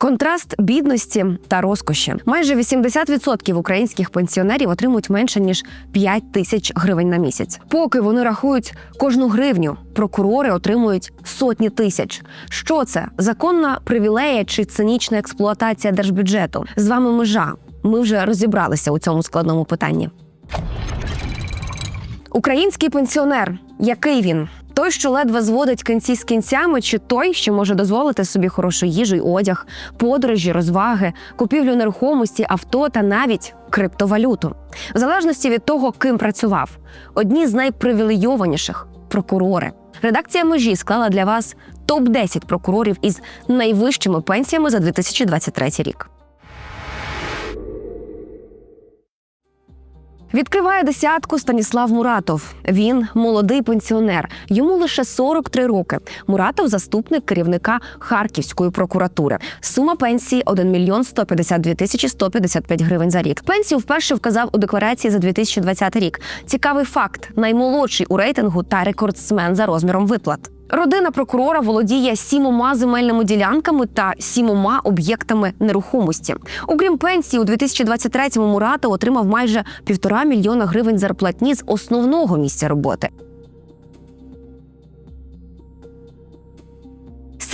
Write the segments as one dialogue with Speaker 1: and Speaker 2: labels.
Speaker 1: Контраст бідності та розкоші. Майже 80% українських пенсіонерів отримують менше ніж 5 тисяч гривень на місяць. Поки вони рахують кожну гривню, прокурори отримують сотні тисяч. Що це законна привілея чи цинічна експлуатація держбюджету? З вами межа. Ми вже розібралися у цьому складному питанні. Український пенсіонер, який він? Той, що ледве зводить кінці з кінцями, чи той, що може дозволити собі хорошу їжу й одяг, подорожі, розваги, купівлю нерухомості, авто та навіть криптовалюту, в залежності від того, ким працював, одні з найпривілейованіших прокурори. Редакція межі склала для вас топ 10 прокурорів із найвищими пенсіями за 2023 рік. Відкриває десятку Станіслав Муратов. Він молодий пенсіонер. Йому лише 43 роки. Муратов заступник керівника Харківської прокуратури. Сума пенсії 1 мільйон 152 тисячі 155 гривень за рік. Пенсію вперше вказав у декларації за 2020 рік. Цікавий факт: наймолодший у рейтингу та рекордсмен за розміром виплат. Родина прокурора володіє сімома земельними ділянками та сімома об'єктами нерухомості. Окрім пенсії, у 2023-му Мурата отримав майже півтора мільйона гривень зарплатні з основного місця роботи.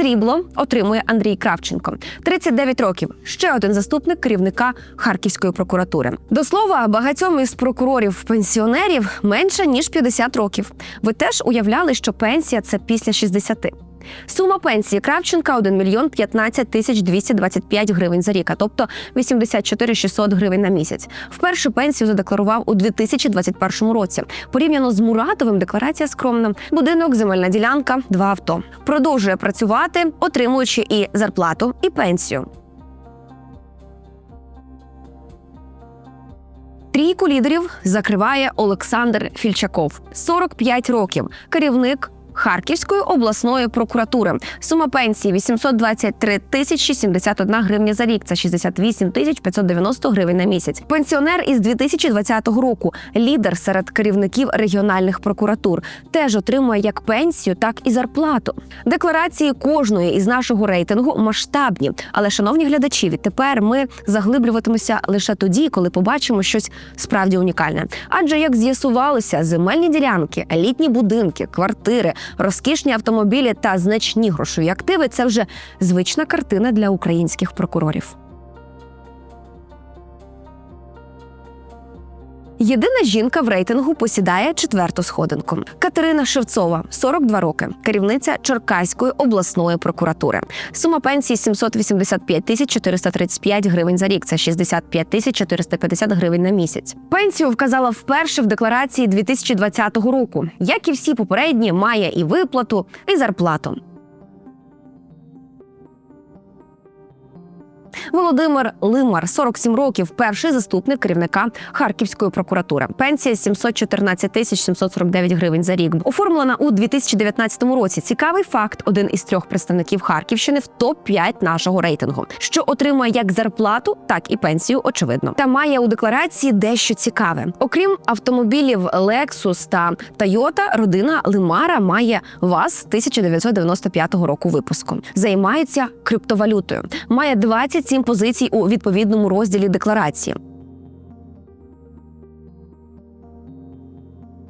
Speaker 1: Срібло отримує Андрій Кравченко, 39 років. Ще один заступник керівника Харківської прокуратури. До слова, багатьом із прокурорів-пенсіонерів менше ніж 50 років. Ви теж уявляли, що пенсія це після 60. Сума пенсії Кравченка 1 мільйон 15 тисяч 225 гривень за рік, а тобто 84 600 гривень на місяць. Вперше пенсію задекларував у 2021 році. Порівняно з Муратовим декларація скромна. Будинок, земельна ділянка, два авто. Продовжує працювати, отримуючи і зарплату, і пенсію. Трійку лідерів закриває Олександр Фільчаков, 45 років, керівник Харківської обласної прокуратури. Сума пенсії 823 тисячі 71 гривня за рік. Це 68 тисяч 590 гривень на місяць. Пенсіонер із 2020 року, лідер серед керівників регіональних прокуратур, теж отримує як пенсію, так і зарплату. Декларації кожної із нашого рейтингу масштабні. Але, шановні глядачі, відтепер ми заглиблюватимемося лише тоді, коли побачимо щось справді унікальне. Адже як з'ясувалося, земельні ділянки, елітні будинки, квартири розкішні автомобілі та значні грошові активи це вже звична картина для українських прокурорів. Єдина жінка в рейтингу посідає четверту сходинку. Катерина Шевцова, 42 роки, керівниця Черкаської обласної прокуратури. Сума пенсії 785 тисяч 435 гривень за рік. Це 65 тисяч 450 гривень на місяць. Пенсію вказала вперше в декларації 2020 року. Як і всі попередні, має і виплату, і зарплату. Володимир Лимар, 47 років, перший заступник керівника Харківської прокуратури. Пенсія 714 тисяч 749 гривень за рік. Оформлена у 2019 році. Цікавий факт: один із трьох представників Харківщини в топ 5 нашого рейтингу, що отримує як зарплату, так і пенсію. Очевидно, та має у декларації дещо цікаве. Окрім автомобілів Lexus та Toyota, родина Лимара має ВАЗ 1995 року випуску. Займається криптовалютою. Має 27 позицій у відповідному розділі декларації.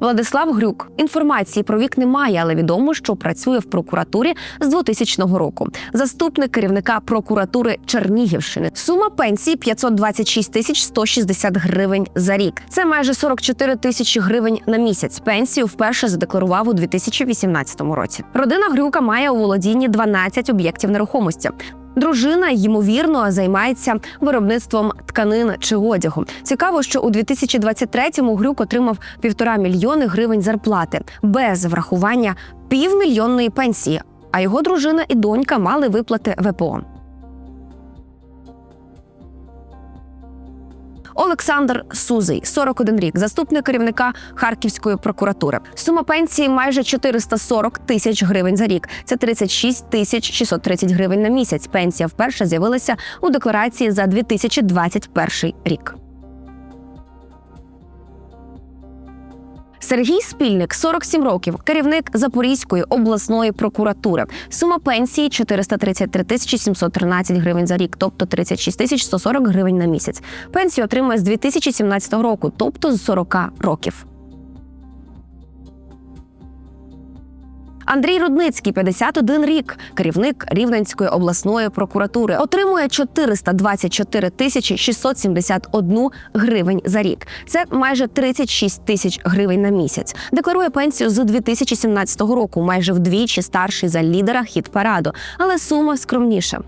Speaker 1: Владислав Грюк інформації про вік немає, але відомо, що працює в прокуратурі з 2000 року. Заступник керівника прокуратури Чернігівщини. Сума пенсії 526 тисяч 160 гривень за рік. Це майже 44 тисячі гривень на місяць. Пенсію вперше задекларував у 2018 році. Родина Грюка має у володінні 12 об'єктів нерухомості. Дружина ймовірно займається виробництвом тканин чи одягу. Цікаво, що у 2023-му Грюк отримав півтора мільйони гривень зарплати без врахування півмільйонної пенсії. А його дружина і донька мали виплати ВПО. Олександр Сузий, 41 рік, заступник керівника Харківської прокуратури. Сума пенсії майже 440 тисяч гривень за рік. Це 36 тисяч 630 гривень на місяць. Пенсія вперше з'явилася у декларації за 2021 рік. Сергій Спільник, 47 років, керівник Запорізької обласної прокуратури. Сума пенсії 433 тисячі 713 гривень за рік, тобто 36 тисяч 140 гривень на місяць. Пенсію отримує з 2017 року, тобто з 40 років. Андрій Рудницький, 51 рік, керівник Рівненської обласної прокуратури, отримує 424 тисячі 671 гривень за рік. Це майже 36 тисяч гривень на місяць. Декларує пенсію з 2017 року, майже вдвічі старший за лідера хіт параду, але сума скромніша.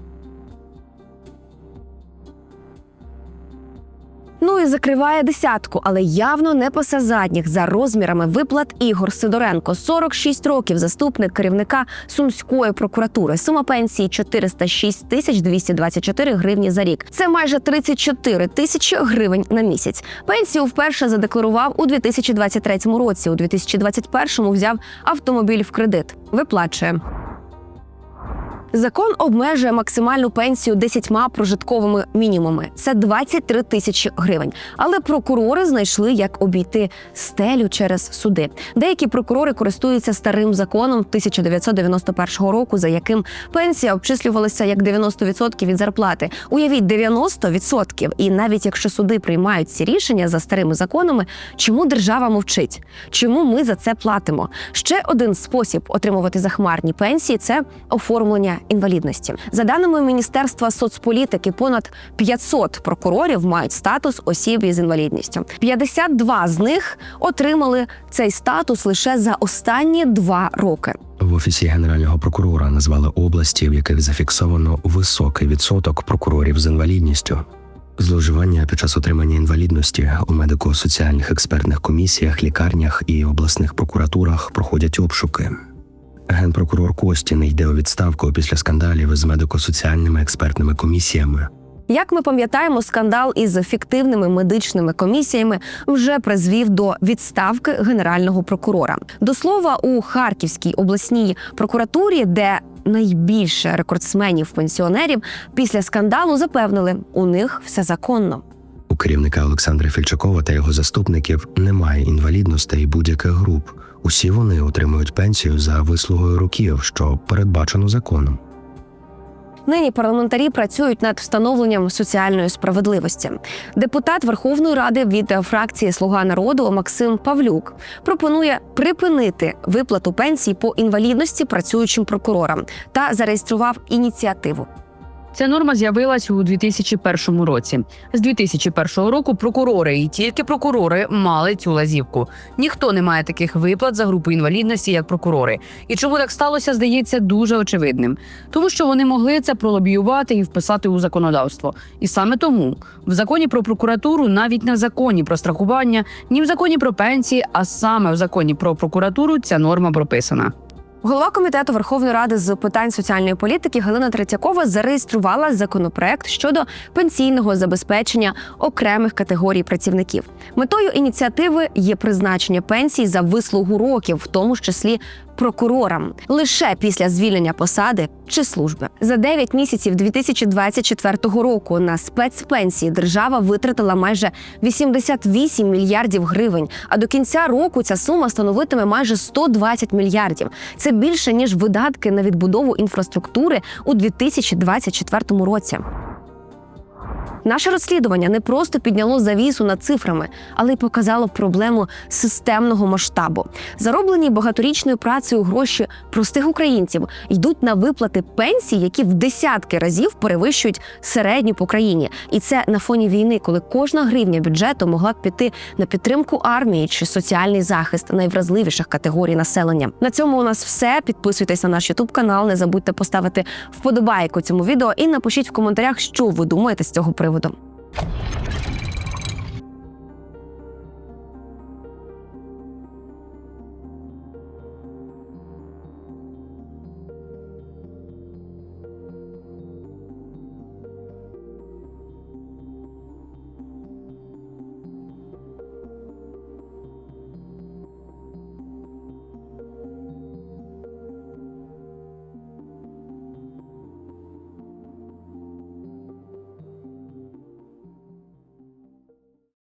Speaker 1: Ну і закриває десятку, але явно не пасе задніх за розмірами виплат Ігор Сидоренко, 46 років, заступник керівника Сумської прокуратури. Сума пенсії 406 тисяч 224 гривні за рік. Це майже 34 тисячі гривень на місяць. Пенсію вперше задекларував у 2023 році. У 2021 взяв автомобіль в кредит. Виплачує. Закон обмежує максимальну пенсію 10 прожитковими мінімумами. Це 23 тисячі гривень. Але прокурори знайшли, як обійти стелю через суди. Деякі прокурори користуються старим законом 1991 року, за яким пенсія обчислювалася як 90% від зарплати. Уявіть 90%. І навіть якщо суди приймають ці рішення за старими законами, чому держава мовчить? Чому ми за це платимо? Ще один спосіб отримувати захмарні пенсії це оформлення інвалідності. За даними Міністерства соцполітики, понад 500 прокурорів мають статус осіб із інвалідністю. 52 з них отримали цей статус лише за останні два роки.
Speaker 2: В офісі генерального прокурора назвали області, в яких зафіксовано високий відсоток прокурорів з інвалідністю. Зловживання під час отримання інвалідності у медико-соціальних експертних комісіях, лікарнях і обласних прокуратурах проходять обшуки. Генпрокурор Костін йде у відставку після скандалів із медико-соціальними експертними комісіями.
Speaker 1: Як ми пам'ятаємо, скандал із фіктивними медичними комісіями вже призвів до відставки генерального прокурора. До слова, у Харківській обласній прокуратурі, де найбільше рекордсменів пенсіонерів після скандалу запевнили, у них все законно.
Speaker 2: У керівника Олександра Фільчакова та його заступників немає інвалідностей будь-яких груп. Усі вони отримують пенсію за вислугою років, що передбачено законом.
Speaker 1: Нині парламентарі працюють над встановленням соціальної справедливості. Депутат Верховної Ради від фракції Слуга народу Максим Павлюк пропонує припинити виплату пенсій по інвалідності працюючим прокурорам та зареєстрував ініціативу.
Speaker 3: Ця норма з'явилась у 2001 році. З 2001 року прокурори і тільки прокурори мали цю лазівку. Ніхто не має таких виплат за групу інвалідності, як прокурори. І чому так сталося, здається дуже очевидним, тому що вони могли це пролобіювати і вписати у законодавство. І саме тому в законі про прокуратуру, навіть не в законі про страхування, ні в законі про пенсії, а саме в законі про прокуратуру ця норма прописана.
Speaker 1: Голова комітету Верховної Ради з питань соціальної політики Галина Третьякова зареєструвала законопроект щодо пенсійного забезпечення окремих категорій працівників. Метою ініціативи є призначення пенсій за вислугу років, в тому числі прокурорам, лише після звільнення посади чи служби. За 9 місяців 2024 року на спецпенсії держава витратила майже 88 мільярдів гривень. А до кінця року ця сума становитиме майже 120 мільярдів. Це більше ніж видатки на відбудову інфраструктури у 2024 році. Наше розслідування не просто підняло завісу над цифрами, але й показало проблему системного масштабу. Зароблені багаторічною працею гроші простих українців йдуть на виплати пенсій, які в десятки разів перевищують середню по країні. І це на фоні війни, коли кожна гривня бюджету могла б піти на підтримку армії чи соціальний захист найвразливіших категорій населення. На цьому у нас все. Підписуйтесь на наш Ютуб канал. Не забудьте поставити вподобайку цьому відео і напишіть в коментарях, що ви думаєте з цього приводу. అవుదాం